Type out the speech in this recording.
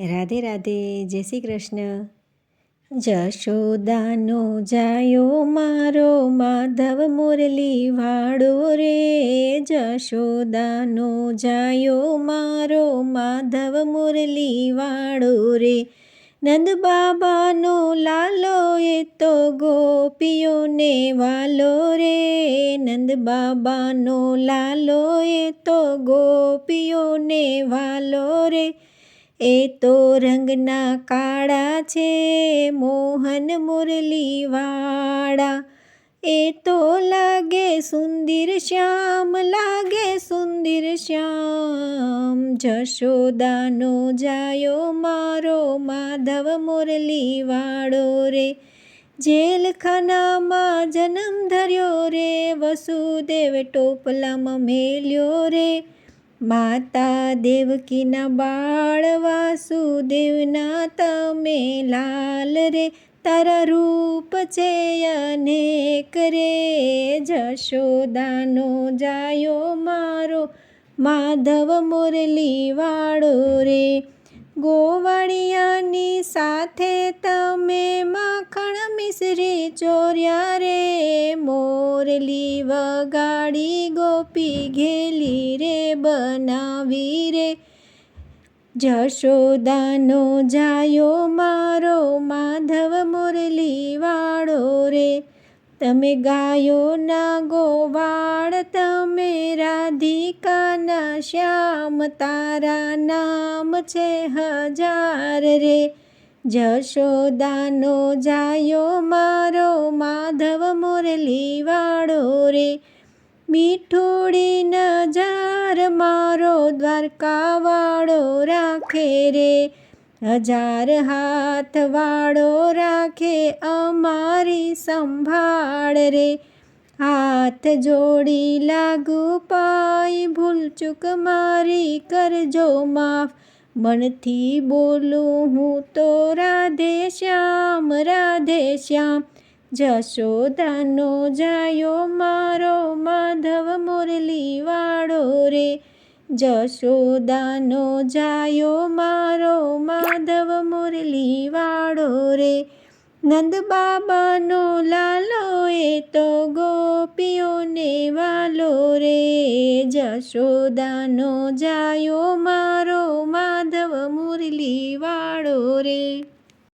રાધે રાધે, જય શ્રી કૃષ્ણ. જશોદાનો જાયો મારો માધવ મુરલી વાળો રે. જશોદાનો જાયો મારો માધવ મુરલી વાળો રે. નંદ બાબાનો લાલો એ તો ગોપીઓને વાલો રે. નંદ બાબાનો લાલો એ તો ગોપીઓને વાલો રે. એ તો રંગના કાળા છે, મોહન મુરલીવાળા. એ તો લાગે સુંદર શ્યામ, લાગે સુંદર શ્યામ. જશોદાનો જાયો મારો માધવ મુરલીવાળો રે. જેલખાનામાં જન્મ ધર્યો રે, વસુદેવ ટોપલામાં મેલ્યો રે. માતા દેવકીના બાળ વાસુદેવના તમે લાલ રે, તારા રૂપ છે અનેક રે. જશોદાનો જાયો મારો, માધવ મુરલી વાળો રે. ગોવાળિયાની સાથે તમે માખણ મિશ્રી ચોર્યા રે મોરલી વગાડી ગોપી ઘેલી રે બનાવી રે જશોદાનો જાયો મારો માધવ મુરલી વાળો રે તમે ગાયોના ગોવાળ તમે રાધિકાના શ્યામ તારા નામ છે હજાર રે જશોદાનો જાયો મારો માધવ મુરલી રે મીઠોડી નજાર મારો દ્વારકાવાળો રાખે રે. હજાર હાથ વાળો રાખે અમારી સંભાળ રે. હાથ જોડી લાગુ પાઈ, ભૂલ ચૂક મારી કરજો માફ. મનથી બોલું હું તો રાધે શ્યામ રાધે શ્યામ. જશોદાનો જાયો મારો માધવ મુરલી વાળો રે. જશોદાનો જાયો મારો માધવ મુરલી વાળો રે. નંદ બાબાનો લાલો એ તો ગોપીઓને વાલો રે. જશોદાનો જાયો મારો માધવ મુરલી વાળો રે.